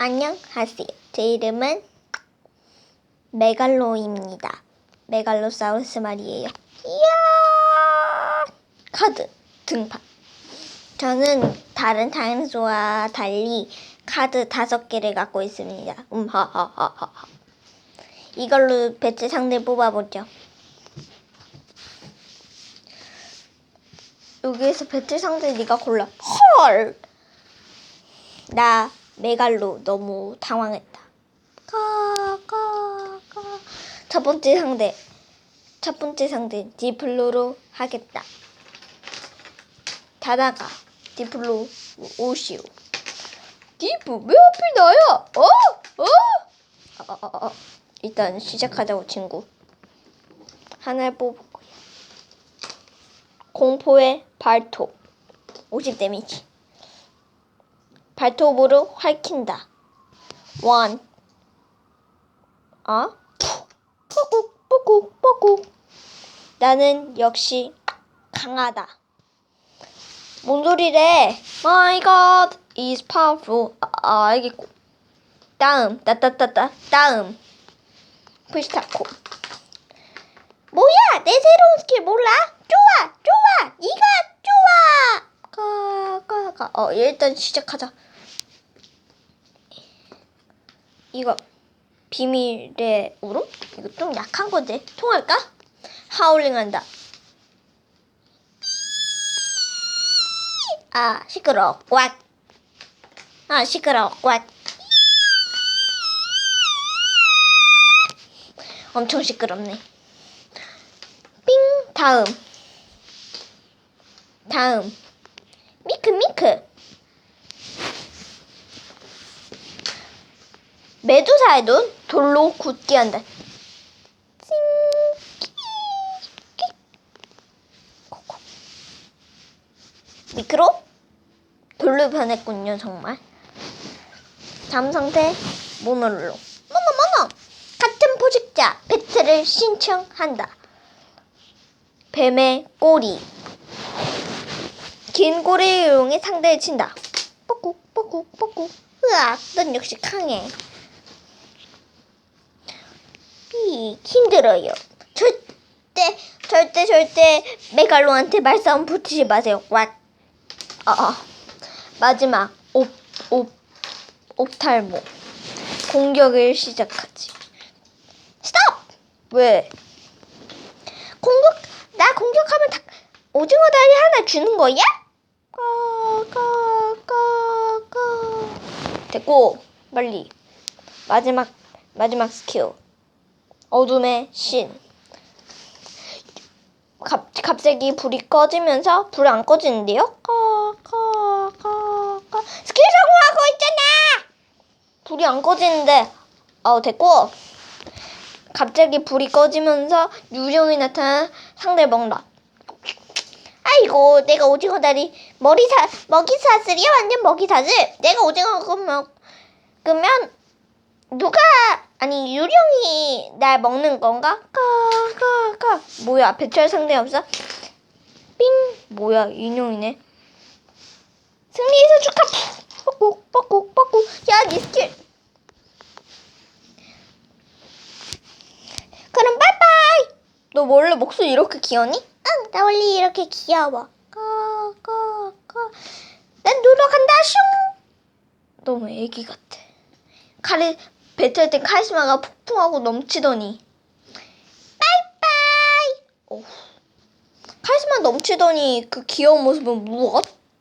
안녕하세요. 제 이름은 메갈로입니다. 메갈로사우루스 말이에요. 이야! 카드 등판. 저는 다른 다이너소와 달리 카드 다섯 개를 갖고 있습니다. 음하하하하. 이걸로 배치 상대 뽑아보죠. 여기에서 배틀 상대 네가 골라. 헐. 나 메갈로 너무 당황했다. 가, 가, 가. 첫 번째 상대. 첫 번째 상대 디플로로 하겠다. 다다가 디플로 오시오. 디프 왜 하필 나야? 어? 어? 어, 어, 어. 일단 시작하자고 친구. 하나를 뽑을 거야. 공포의 발톱 50 데미지 발톱으로 핥힌다. 원. 어? 뽀꾹 뽀꾹 뽀꾹 나는 역시 강하다. 뭔 소리래? My God is powerful. 아, 아 알겠고. 다음. 따따따따. 다음. 프리스타코. 뭐야? 내 새로운 스킬 몰라? 좋아 좋아. 네가 좋아 가가가 어 일단 시작하자. 이거 비밀의 울음? 이거 좀 약한 건데 통할까? 하울링 한다. 아 시끄러워 꽉아 시끄러워 꽉. 엄청 시끄럽네. 삥. 다음. 다음 미크 미크. 메두사의 눈 돌로 굳게 한다. 미크로? 돌로 변했군요 정말. 다음 상태 모노로. 모노 모노! 같은 포식자 배틀을 신청한다. 뱀의 꼬리 긴 꼬리를 이용해 상대를 친다. 뽀꾹 뽀꾹 뽀꾹. 으악, 넌 역시 강해. 이 힘들어요. 절대 절대 절대 메갈로한테 말싸움 붙이지 마세요. 꽉. 아, 아. 마지막 옵, 옵, 옵탈모. 공격을 시작하지. 스톱! 왜? 공격, 나 공격하면 다, 오징어 다리 하나 주는 거야? 됐고 빨리. 마지막 마지막 스킬. 어둠의 신. 갑, 갑자기 불이 꺼지면서 불 안 꺼지는데요? 까까까까 스킬 성공하고 있잖아! 불이 안 꺼지는데. 어 됐고. 갑자기 불이 꺼지면서 유령이 나타나 상대를 먹는다 아이고 내가 오징어 다리 머리 사 먹이 사슬이야? 완전 먹이 사슬. 내가 오징어 먹으면 누가 아니 유령이 날 먹는 건가? 까까까. 뭐야 배철 상대 없어? 삥. 뭐야 인형이네. 승리해서 축하. 뻑꾹 뻑꾹 뻑꾹 야니 스킬. 그럼 빠이빠이. 너 원래 목소리 이렇게 귀여니? 응, 나 원래 이렇게 귀여워. 까. 난 놀러 간다, 슝! 너무 애기 같아. 카리, 배틀 때 카리스마가 폭풍하고 넘치더니. 빠이빠이! 어후. 카리스마 넘치더니 그 귀여운 모습은 무엇?